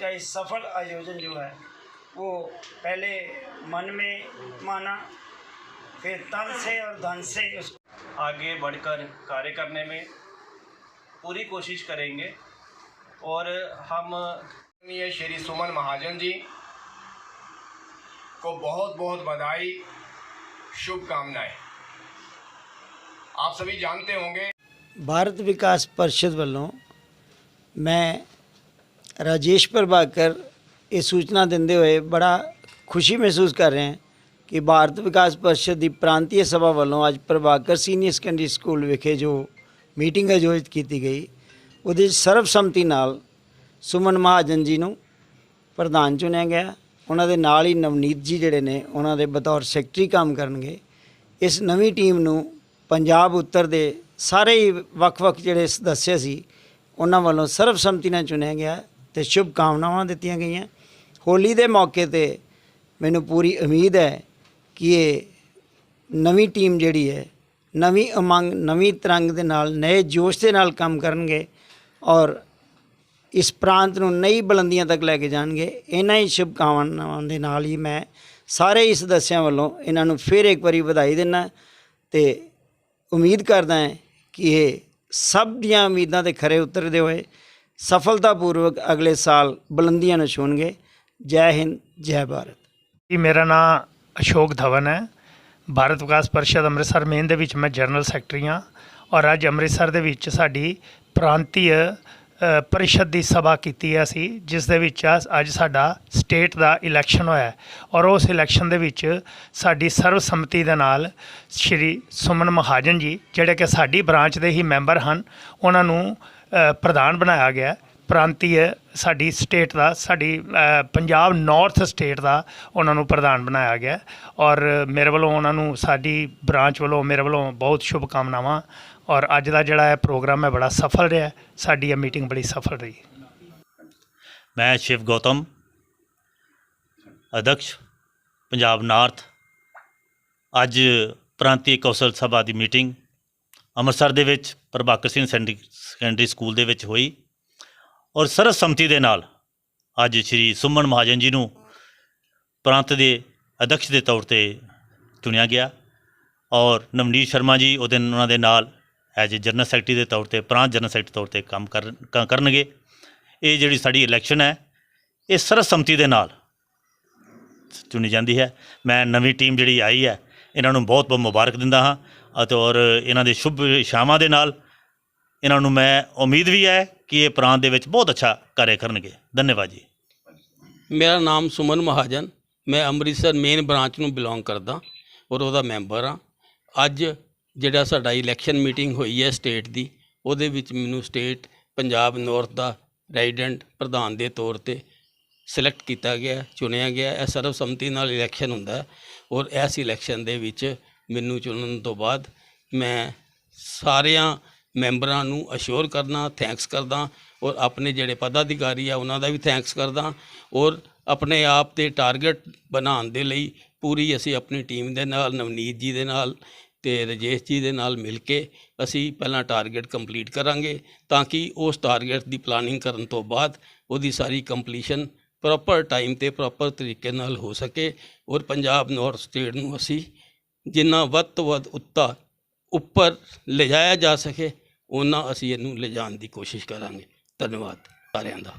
इसका इस सफल आयोजन जो है वो पहले मन में माना फिर तन से और धन से उस आगे बढ़कर कार्य करने में पूरी कोशिश करेंगे। और हम ये श्री सुमन महाजन जी को बहुत बहुत बधाई शुभकामनाएँ। आप सभी जानते होंगे। भारत विकास परिषद वालों मैं ਰਾਜੇਸ਼ ਪ੍ਰਭਾਕਰ ਇਹ ਸੂਚਨਾ ਦਿੰਦੇ ਹੋਏ ਬੜਾ ਖੁਸ਼ੀ ਮਹਿਸੂਸ ਕਰ ਰਹੇ ਹਾਂ ਕਿ ਭਾਰਤ ਵਿਕਾਸ ਪਰਿਸ਼ਦ ਦੀ ਪ੍ਰਾਂਤੀ ਸਭਾ ਵੱਲੋਂ ਅੱਜ ਪ੍ਰਭਾਕਰ ਸੀਨੀਅਰ ਸੈਕੰਡਰੀ ਸਕੂਲ ਵਿਖੇ ਜੋ ਮੀਟਿੰਗ ਆਯੋਜਿਤ ਕੀਤੀ ਗਈ, ਉਹਦੇ 'ਚ ਸਰਬਸੰਮਤੀ ਨਾਲ ਸੁਮਨ ਮਹਾਜਨ ਜੀ ਨੂੰ ਪ੍ਰਧਾਨ ਚੁਣਿਆ ਗਿਆ। ਉਹਨਾਂ ਦੇ ਨਾਲ ਹੀ ਨਵਨੀਤ ਜੀ ਜਿਹੜੇ ਨੇ, ਉਹਨਾਂ ਦੇ ਬਤੌਰ ਸੈਕਟਰੀ ਕੰਮ ਕਰਨਗੇ। ਇਸ ਨਵੀਂ ਟੀਮ ਨੂੰ ਪੰਜਾਬ ਉੱਤਰ ਦੇ ਸਾਰੇ ਹੀ ਵੱਖ-ਵੱਖ ਜਿਹੜੇ ਸਦੱਸਿਆ ਸੀ, ਉਹਨਾਂ ਵੱਲੋਂ ਸਰਬਸੰਮਤੀ ਨਾਲ ਚੁਣਿਆ ਗਿਆ। ਤੇ ਸ਼ੁਭ ਕਾਮਨਾਵਾਂ ਦਿੱਤੀਆਂ ਗਈਆਂ। ਹੋਲੀ ਦੇ ਮੌਕੇ ਤੇ ਮੈਨੂੰ ਪੂਰੀ ਉਮੀਦ ਹੈ ਕਿ ਇਹ ਨਵੀਂ ਟੀਮ ਜਿਹੜੀ ਹੈ, ਨਵੀਂ ਉਮੰਗ, ਨਵੀਂ ਤਰੰਗ ਦੇ ਨਾਲ ਨਏ ਜੋਸ਼ ਦੇ ਨਾਲ ਕੰਮ ਕਰਨਗੇ ਔਰ ਇਸ ਪ੍ਰਾਂਤ ਨੂੰ ਨਈ ਬੁਲੰਦੀਆਂ ਤੱਕ ਲੈ ਕੇ ਜਾਣਗੇ। ਇਹਨਾਂ ਹੀ ਸ਼ੁਭਕਾਮਨਾਵਾਂ ਦੇ ਨਾਲ ਹੀ ਮੈਂ ਸਾਰੇ ਹੀ ਸਦੱਸਿਆਂ ਵੱਲੋਂ ਇਹਨਾਂ ਨੂੰ ਫਿਰ ਇੱਕ ਵਾਰੀ ਵਧਾਈ ਦਿੰਦਾ ਤੇ ਉਮੀਦ ਕਰਦਾ ਹਾਂ ਕਿ ਇਹ ਸਭ ਦੀਆਂ ਉਮੀਦਾਂ ਤੇ ਖਰੇ ਉਤਰਦੇ ਹੋਏ ਸਫਲਤਾਪੂਰਵਕ ਅਗਲੇ ਸਾਲ ਬੁਲੰਦੀਆਂ ਨੂੰ ਛੂਣਗੇ। ਜੈ ਹਿੰਦ, ਜੈ ਭਾਰਤ। ਜੀ, ਮੇਰਾ ਨਾਮ ਅਸ਼ੋਕ ਧਵਨ ਹੈ। ਭਾਰਤ ਵਿਕਾਸ ਪਰਿਸ਼ਦ ਅੰਮ੍ਰਿਤਸਰ ਮੇਨ ਦੇ ਵਿੱਚ ਮੈਂ ਜਨਰਲ ਸੈਕਟਰੀ ਹਾਂ ਔਰ ਅੱਜ ਅੰਮ੍ਰਿਤਸਰ ਦੇ ਵਿੱਚ ਸਾਡੀ ਪ੍ਰਾਂਤੀय ਪਰਿਸ਼ਦ ਦੀ ਸਭਾ ਕੀਤੀ ਹੈ ਅਸੀਂ, ਜਿਸ ਦੇ ਵਿੱਚ ਅੱਜ ਸਾਡਾ ਸਟੇਟ ਦਾ ਇਲੈਕਸ਼ਨ ਹੋਇਆ ਔਰ ਉਸ ਇਲੈਕਸ਼ਨ ਦੇ ਵਿੱਚ ਸਾਡੀ ਸਰਵਸੰਮਤੀ ਦੇ ਨਾਲ ਸ਼੍ਰੀ ਸੁਮਨ ਮਹਾਜਨ ਜੀ, ਜਿਹੜੇ ਕਿ ਸਾਡੀ ਬ੍ਰਾਂਚ ਦੇ ਹੀ ਮੈਂਬਰ ਹਨ, ਉਹਨਾਂ ਨੂੰ ਪ੍ਰਧਾਨ ਬਣਾਇਆ ਗਿਆ ਪ੍ਰਾਂਤੀ ਸਾਡੀ ਸਟੇਟ ਦਾ, ਸਾਡੀ ਪੰਜਾਬ ਨਾਰਥ ਸਟੇਟ ਦਾ ਉਹਨਾਂ ਨੂੰ ਪ੍ਰਧਾਨ ਬਣਾਇਆ ਗਿਆ ਔਰ ਮੇਰੇ ਵੱਲੋਂ ਉਹਨਾਂ ਨੂੰ, ਸਾਡੀ ਬ੍ਰਾਂਚ ਵੱਲੋਂ, ਮੇਰੇ ਵੱਲੋਂ ਬਹੁਤ ਸ਼ੁਭ ਕਾਮਨਾਵਾਂ ਔਰ ਅੱਜ ਦਾ ਜਿਹੜਾ ਇਹ ਪ੍ਰੋਗਰਾਮ ਹੈ, ਬੜਾ ਸਫਲ ਰਿਹਾ ਸਾਡੀ ਇਹ ਮੀਟਿੰਗ ਬੜੀ ਸਫਲ ਰਹੀ। ਮੈਂ ਸ਼ਿਵ ਗੌਤਮ, ਅਧਿਕਸ਼, ਪੰਜਾਬ ਨਾਰਥ ਅੱਜ ਪ੍ਰਾਂਤੀ ਕੌਸ਼ਲ ਸਭਾ ਦੀ ਮੀਟਿੰਗ ਅੰਮ੍ਰਿਤਸਰ ਦੇ ਵਿੱਚ ਪ੍ਰਭਾਕਰ ਸਿੰਘ ਸੈਂਡੀ- ਸੈਕੰਡਰੀ ਸਕੂਲ ਦੇ ਵਿੱਚ ਹੋਈ। ਔਰ ਸਰਬਸੰਮਤੀ ਦੇ ਨਾਲ ਅੱਜ ਸ਼੍ਰੀ ਸੁਮਨ ਮਹਾਜਨ ਜੀ ਨੂੰ ਪ੍ਰਾਂਤ ਦੇ ਅਧਿਕਸ਼ ਦੇ ਤੌਰ ਤੇ ਚੁਣਿਆ ਗਿਆ। ਔਰ ਨਵਨੀਤ ਸ਼ਰਮਾ ਜੀ ਉਹਦੇ ਉਹਨਾਂ ਦੇ ਨਾਲ ਐਜ ਜਨਰਲ ਸੈਕਟਰੀ ਦੇ ਤੌਰ ਤੇ, ਪ੍ਰਾਂਤ ਜਨਰਲ ਸੈਕਟਰੀ ਤੌਰ ਤੇ ਕੰਮ ਕਰ ਕ- ਕਰਨਗੇ। ਇਹ ਜਿਹੜੀ ਸਾਡੀ ਇਲੈਕਸ਼ਨ ਹੈ, ਇਹ ਸਰਬਸੰਮਤੀ ਦੇ ਨਾਲ ਚੁਣੀ ਜਾਂਦੀ ਹੈ। ਮੈਂ ਨਵੀਂ ਟੀਮ ਜਿਹੜੀ ਆਈ ਹੈ, ਇਹਨਾਂ ਨੂੰ ਬਹੁਤ ਬਹੁਤ ਮੁਬਾਰਕ ਦਿੰਦਾ ਹਾਂ। ਅਤੇ ਔਰ ਇਹਨਾਂ ਦੇ ਸ਼ੁਭ ਇਸ਼ਾਵਾਂ ਦੇ ਨਾਲ ਇਹਨਾਂ ਨੂੰ ਮੈਂ ਉਮੀਦ ਵੀ ਹੈ ਕਿ ਇਹ ਪ੍ਰਾਂਤ ਦੇ ਵਿੱਚ ਬਹੁਤ ਅੱਛਾ ਕਾਰਜ ਕਰਨਗੇ। ਧੰਨਵਾਦ ਜੀ। ਮੇਰਾ ਨਾਮ ਸੁਮਨ ਮਹਾਜਨ, ਮੈਂ ਅੰਮ੍ਰਿਤਸਰ ਮੇਨ ਬ੍ਰਾਂਚ ਨੂੰ ਬਿਲੋਂਗ ਕਰਦਾ ਔਰ ਉਹਦਾ ਮੈਂਬਰ ਹਾਂ। ਅੱਜ ਜਿਹੜਾ ਸਾਡਾ ਇਲੈਕਸ਼ਨ ਮੀਟਿੰਗ ਹੋਈ ਹੈ ਸਟੇਟ ਦੀ, ਉਹਦੇ ਵਿੱਚ ਮੈਨੂੰ ਸਟੇਟ ਪੰਜਾਬ ਨਾਰਥ ਦਾ ਰੈਜ਼ੀਡੈਂਟ ਪ੍ਰਧਾਨ ਦੇ ਤੌਰ ਤੇ ਸਿਲੈਕਟ ਕੀਤਾ ਗਿਆ, ਚੁਣਿਆ ਗਿਆ। ਇਹ ਸਰਬਸੰਮਤੀ ਨਾਲ ਇਲੈਕਸ਼ਨ ਹੁੰਦਾ ਔਰ ਇਸ ਇਲੈਕਸ਼ਨ ਦੇ ਵਿੱਚ ਮੈਨੂੰ ਚੁਣਨ ਤੋਂ ਬਾਅਦ ਮੈਂ ਸਾਰਿਆਂ ਮੈਂਬਰਾਂ ਨੂੰ ਅਸ਼ੋਰ ਕਰਨਾ ਥੈਂਕਸ ਕਰਦਾ ਔਰ ਆਪਣੇ ਜਿਹੜੇ ਪਦਾਧਿਕਾਰੀ ਆ ਉਹਨਾਂ ਦਾ ਵੀ ਥੈਂਕਸ ਕਰਦਾ ਔਰ ਆਪਣੇ ਆਪ ਤੇ ਟਾਰਗੇਟ ਬਣਾਉਣ ਦੇ ਲਈ ਪੂਰੀ ਅਸੀਂ ਆਪਣੀ ਟੀਮ ਦੇ ਨਾਲ, ਨਵਨੀਤ ਜੀ ਦੇ ਨਾਲ ਤੇ ਰਜੇਸ਼ ਜੀ ਦੇ ਨਾਲ ਮਿਲ ਕੇ ਅਸੀਂ ਪਹਿਲਾਂ ਟਾਰਗੇਟ ਕੰਪਲੀਟ ਕਰਾਂਗੇ ਤਾਂ ਕਿ ਉਸ ਟਾਰਗੇਟ ਦੀ ਪਲਾਨਿੰਗ ਕਰਨ ਤੋਂ ਬਾਅਦ ਉਹਦੀ ਸਾਰੀ ਕੰਪਲੀਸ਼ਨ ਪ੍ਰੋਪਰ ਟਾਈਮ ਤੇ ਪ੍ਰੋਪਰ ਤਰੀਕੇ ਨਾਲ ਹੋ ਸਕੇ ਔਰ ਪੰਜਾਬ ਨਾਰਥ ਸਟੇਟ ਨੂੰ ਅਸੀਂ ਜਿੰਨਾ ਵੱਧ ਤੋਂ ਵੱਧ ਉੱਤਾ ਉੱਪਰ ਲਿਜਾਇਆ ਜਾ ਸਕੇ ਉਹਨਾਂ ਅਸੀਂ ਇਹਨੂੰ ਲਿਜਾਣ ਦੀ ਕੋਸ਼ਿਸ਼ ਕਰਾਂਗੇ। ਧੰਨਵਾਦ ਸਾਰਿਆਂ ਦਾ।